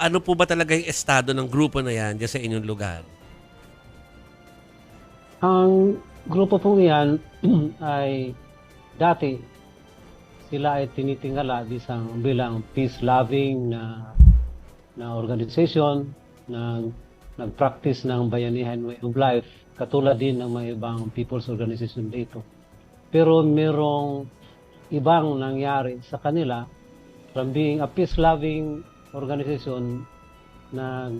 ano po ba talaga yung estado ng grupo na yan dyan sa inyong lugar? Ang grupo pong iyan ay dati sila ay tinitingala bisang bilang peace-loving na na organization na nag-practice ng bayanihan way of life katulad din ng mga ibang people's organization dito. Pero merong ibang nangyari sa kanila from being a peace-loving organization na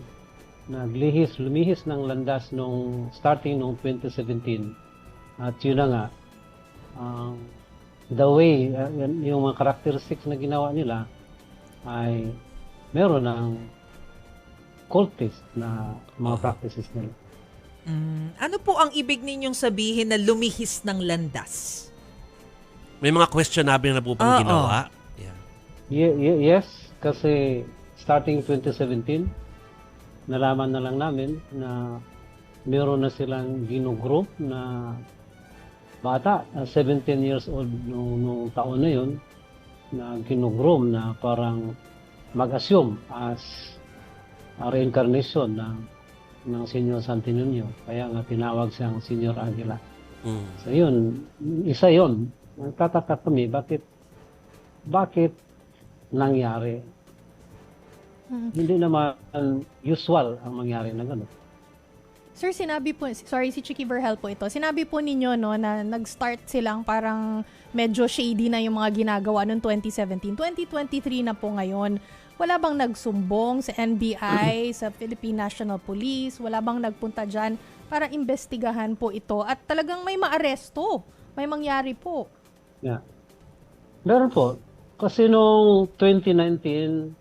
naglihis, lumihis ng landas nung starting nung 2017. At yun na nga, um, the way, uh, yun- yung mga characteristics na ginawa nila ay meron ng cultist na mga practices nila. Mm, ano po ang ibig ninyong sabihin na lumihis ng landas? May mga questionable na po bang Oo. ginawa? Yeah. Ye- ye- yes, kasi starting 2017, nalaman na lang namin na meron na silang ginugroup na bata, uh, 17 years old nung, nung taon na yun, na ginugroom na parang mag-assume as a reincarnation ng, ng Senyor Santo Niño. Kaya nga tinawag siyang Senyor Aguila. Mm. So yun, isa yun. Nagtataka kami, bakit bakit nangyari? Mm. Hindi naman usual ang mangyari na gano'n. Sir, sinabi po, sorry si Chicky Verhel po ito, sinabi po ninyo no, na nag-start silang parang medyo shady na yung mga ginagawa noong 2017. 2023 na po ngayon. Wala bang nagsumbong sa NBI, sa Philippine National Police? Wala bang nagpunta dyan para imbestigahan po ito? At talagang may maaresto. May mangyari po. Yeah. Meron po. Kasi noong 2019,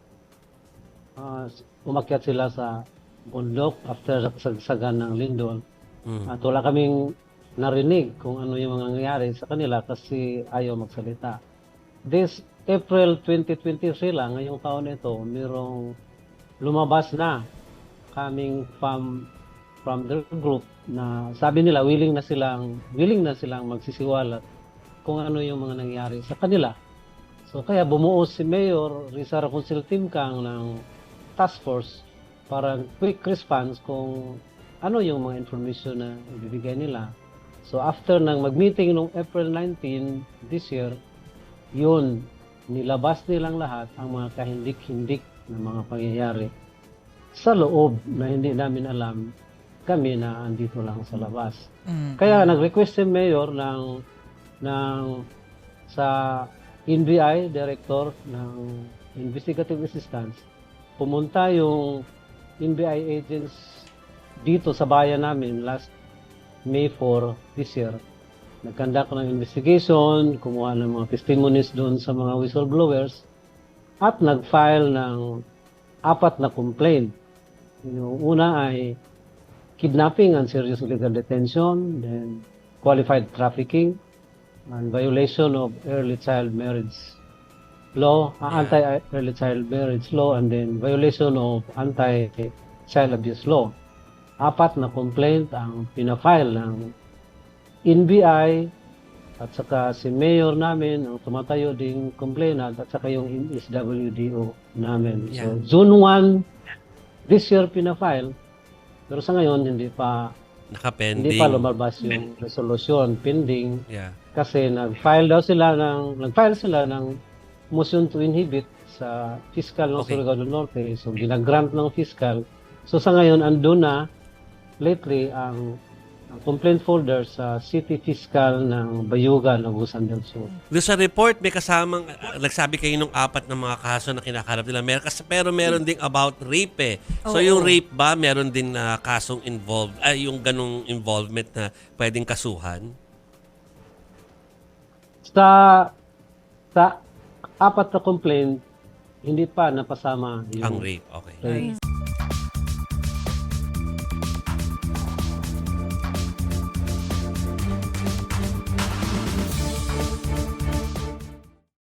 ah, umakyat sila sa bundok after sagsagan ng lindol. Mm. At wala kaming narinig kung ano yung mga nangyayari sa kanila kasi ayaw magsalita. This April 2023 lang, ngayong taon ito, mayroong lumabas na coming from from their group na sabi nila willing na silang willing na silang magsisiwalat kung ano yung mga nangyari sa kanila. So kaya bumuo si Mayor Rizal Council Team Kang ng task force para quick response kung ano yung mga information na ibibigay nila. So after ng mag-meeting nung April 19 this year, yun, nilabas nilang lahat ang mga kahindik-hindik na mga pangyayari sa loob na hindi namin alam kami na andito lang sa labas. Mm. Kaya nag-request si Mayor ng ng sa NBI Director ng Investigative Assistance pumunta yung NBI agents dito sa bayan namin last May 4 this year. Nagkandak ng investigation, kumuha ng mga testimonies doon sa mga whistleblowers at nag-file ng apat na complaint. Yung una ay kidnapping and serious illegal detention, then qualified trafficking, and violation of early child marriage law, Yeah. anti-early child marriage law, and then violation of anti-child abuse law. Apat na complaint ang pinafile ng NBI at saka si mayor namin ang tumatayo ding complainant at saka yung SWDO namin. So, Yeah. June 1, this year pinafile, pero sa ngayon hindi pa Nakapending. hindi pa lumabas yung resolution pending Yeah. kasi nag-file daw sila ng nag-file sila ng motion to inhibit sa fiscal ng Okay. Surigao del Norte. So ginagrant ng fiscal. So sa ngayon andun na lately ang, ang complaint folder sa City Fiscal ng Bayugan, Agusan del Sur. Doon sa report, may kasamang, ah, nagsabi kayo nung apat na mga kaso na kinakarap nila. Mer kas- pero meron ding about rape eh. So Oo. yung rape ba, meron din na kasong involved, ay yung ganong involvement na pwedeng kasuhan? Sa sa apat na complaint hindi pa napasama yung Ang rape, okay. rape.